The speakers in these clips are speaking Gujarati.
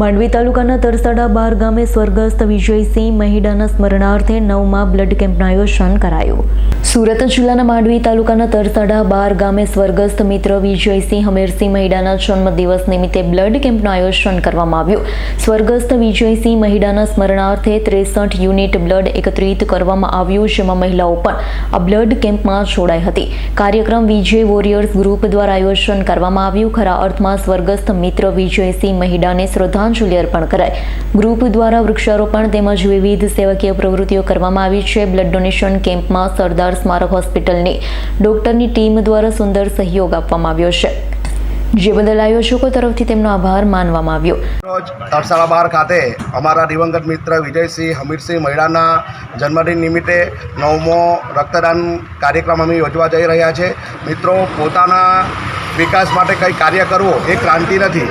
માંડવી તાલુકાના તરસાડા બાર ગામે સ્વર્ગસ્થ વિજયસિંહ મહિડાના સ્મરણાર્થે નવમાં બ્લડ કેમ્પનું આયોજન કરાયું. સુરત જિલ્લાના માંડવી તાલુકાના તરસાડા બાર ગામે સ્વર્ગસ્થ મિત્ર વિજયસિંહ હમીરસિંહ મહિડાના જન્મદિવસ નિમિત્તે બ્લડ કેમ્પનું આયોજન કરવામાં આવ્યું. સ્વર્ગસ્થ વિજયસિંહ મહિડાના સ્મરણાર્થે ત્રેસઠ યુનિટ બ્લડ એકત્રિત કરવામાં આવ્યું, જેમાં મહિલાઓ પણ આ બ્લડ કેમ્પમાં જોડાઈ હતી. કાર્યક્રમ વિજય વોરિયર્સ ગ્રુપ દ્વારા આયોજન કરવામાં આવ્યું. ખરા અર્થમાં સ્વર્ગસ્થ મિત્ર વિજયસિંહ મહિડાને શ્રદ્ધાંજલિ અર્પણ કરાઈ. ગ્રુપ દ્વારા વૃક્ષારોપણ તેમજ વિવિધ સેવાકીય પ્રવૃત્તિઓ કરવામાં આવી છે. બ્લડ ડોનેશન કેમ્પમાં સરદાર સ્મારક હોસ્પિટલની ડોક્ટરની ટીમ દ્વારા સુંદર સહયોગ આપવામાં આવ્યો છે. જે બદલ આયોજકો તરફથી તેમનો આભાર માનવામાં આવ્યો. રોજ તરસાળા બહાર ખાતે અમારા દિવંગત મિત્ર વિજયસિંહ, હમીરસિંહ મહિડાના જન્મદિન નિમિત્તે નવમો રક્તદાન કાર્યક્રમ અમે યોજવા જઈ રહ્યા છે. મિત્રો, પોતાના વિકાસ માટે કંઈ કાર્ય કરવું એ ક્રાંતિ નથી.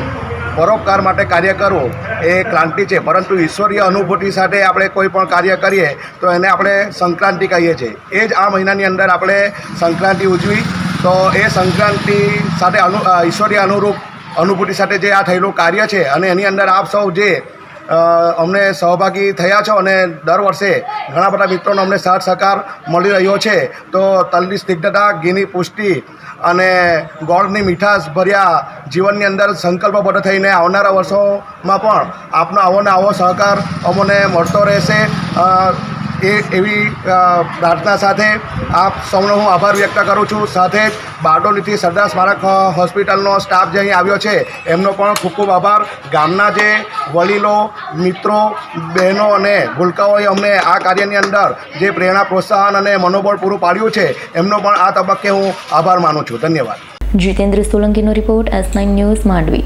પરોપકાર માટે કાર્ય કરવું એ ક્રાંતિ છે. પરંતુ ઈશ્વરીય અનુભૂતિ સાથે આપણે કોઈ પણ કાર્ય કરીએ તો એને આપણે સંક્રાંતિ કહીએ છીએ. એ જ આ મહિનાની અંદર આપણે સંક્રાંતિ ઉજવી. તો એ સંક્રાંતિ સાથે અનુ ઈશ્વરીય અનુરૂપ અનુભૂતિ સાથે જે આ થયેલું કાર્ય છે અને એની અંદર આપ સૌ જે અમને સહભાગી થયા છો અને દર વર્ષે ઘણા બધા મિત્રોનો અમને સાથ સહકાર મળી રહ્યો છે. તો તલની સ્નિગ્ધતા, ઘીની પુષ્ટિ અને ગોળની મીઠાશ ભર્યા જીવનની અંદર સંકલ્પબદ્ધ થઈને આવનારા વર્ષોમાં પણ આપનો આવો ને આવો સહકાર અમને મળતો રહેશે. એ એવી પ્રાર્થના સાથે આપ સૌનો હું આભાર વ્યક્ત કરું છું. સાથે જ બારડોલીથી સરદાર સ્મારક હોસ્પિટલનો સ્ટાફ જે અહીં આવ્યો છે, એમનો પણ ખૂબ ખૂબ આભાર. ગામના જે વડીલો, મિત્રો, બહેનો અને ભૂલકાઓએ અમને આ કાર્યની અંદર જે પ્રેરણા, પ્રોત્સાહન અને મનોબળ પૂરું પાડ્યું છે, એમનો પણ આ તબક્કે હું આભાર માનું છું. ધન્યવાદ. Jitendra સોલંકીનો report S nine news Mandvi.